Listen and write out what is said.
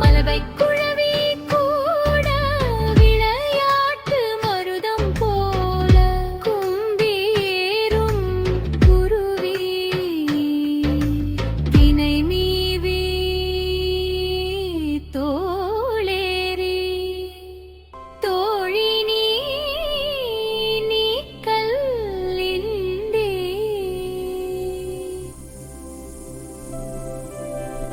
மலவைக்கும்